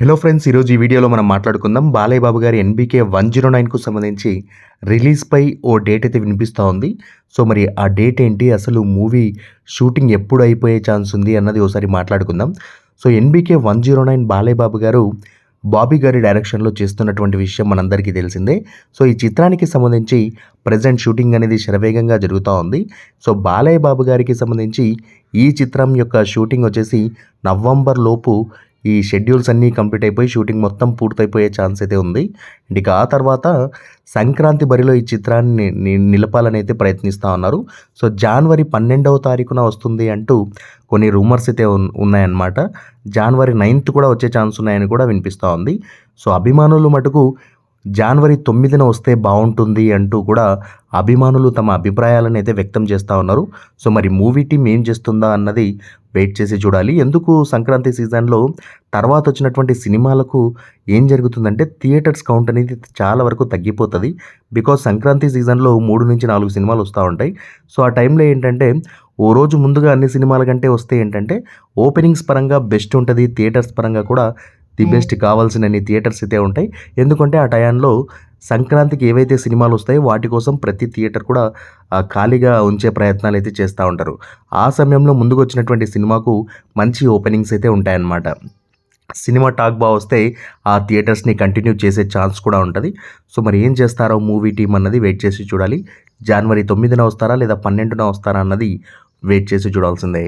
Hello friends ఈరోజు ఈ వీడియోలో మనం మాట్లాడుకుందాం. బాలయ్య బాబు గారి ఎన్బీకే వన్ జీరో నైన్కు సంబంధించి రిలీజ్పై ఓ డేట్ అయితే వినిపిస్తూ ఉంది. సో మరి ఆ డేట్ ఏంటి? అసలు మూవీ షూటింగ్ ఎప్పుడు అయిపోయే ఛాన్స్ ఉంది అన్నది ఒకసారి మాట్లాడుకుందాం. So NBK one zero nine Balayya Babu garu Bobby గారి డైరెక్షన్లో చేస్తున్నటువంటి విషయం మనందరికీ తెలిసిందే. సో ఈ చిత్రానికి సంబంధించి ప్రజెంట్ షూటింగ్ అనేది శరవేగంగా జరుగుతూ ఉంది. సో బాలయ్య బాబు గారికి సంబంధించి ఈ చిత్రం యొక్క షూటింగ్ వచ్చేసి నవంబర్ లోపు ఈ షెడ్యూల్స్ అన్నీ కంప్లీట్ అయిపోయి షూటింగ్ మొత్తం పూర్తయిపోయే ఛాన్స్ అయితే ఉంది. అండ్ ఇక ఆ తర్వాత సంక్రాంతి బరిలో ఈ చిత్రాన్ని ని- నిలపాలని అయితే ప్రయత్నిస్తూ ఉన్నారు. సో జనవరి పన్నెండవ తారీఖున వస్తుంది అంటూ కొన్ని రూమర్స్ అయితే ఉన్నాయన్నమాట. జనవరి నైన్త్ కూడా వచ్చే ఛాన్స్ ఉన్నాయని కూడా వినిపిస్తూ ఉంది. సో అభిమానులు మటుకు జనవరి తొమ్మిదిన వస్తే బాగుంటుంది అంటూ కూడా అభిమానులు తమ అభిప్రాయాలను అయితే వ్యక్తం చేస్తూ ఉన్నారు. సో మరి మూవీ టీం ఏం చేస్తుందా అన్నది వెయిట్ చేసి చూడాలి. ఎందుకు సంక్రాంతి సీజన్లో తర్వాత వచ్చినటువంటి సినిమాలకు ఏం జరుగుతుందంటే థియేటర్స్ కౌంట్ అనేది చాలా వరకు తగ్గిపోతుంది. బికాజ్ సంక్రాంతి సీజన్లో మూడు నుంచి నాలుగు సినిమాలు వస్తూ ఉంటాయి. సో ఆ టైంలో ఏంటంటే ఓ రోజు ముందుగా అన్ని సినిమాల కంటే వస్తే ఏంటంటే ఓపెనింగ్స్ పరంగా బెస్ట్ ఉంటుంది. థియేటర్స్ పరంగా కూడా ది బెస్ట్ కావాల్సినన్ని థియేటర్స్ అయితే ఉంటాయి. ఎందుకంటే ఆ టయాల్లో సంక్రాంతికి ఏవైతే సినిమాలు వస్తాయో వాటి కోసం ప్రతి థియేటర్ కూడా ఖాళీగా ఉంచే ప్రయత్నాలు అయితే చేస్తూ ఉంటారు. ఆ సమయంలో ముందుకు వచ్చినటువంటి సినిమాకు మంచి ఓపెనింగ్స్ అయితే ఉంటాయన్నమాట. సినిమా టాక్ బాగా వస్తే ఆ థియేటర్స్ని కంటిన్యూ చేసే ఛాన్స్ కూడా ఉంటుంది. సో మరి ఏం చేస్తారో మూవీ టీం అన్నది వెయిట్ చేసి చూడాలి. జనవరి తొమ్మిదిన వస్తారా లేదా పన్నెండున వస్తారా అన్నది వెయిట్ చేసి చూడాల్సిందే.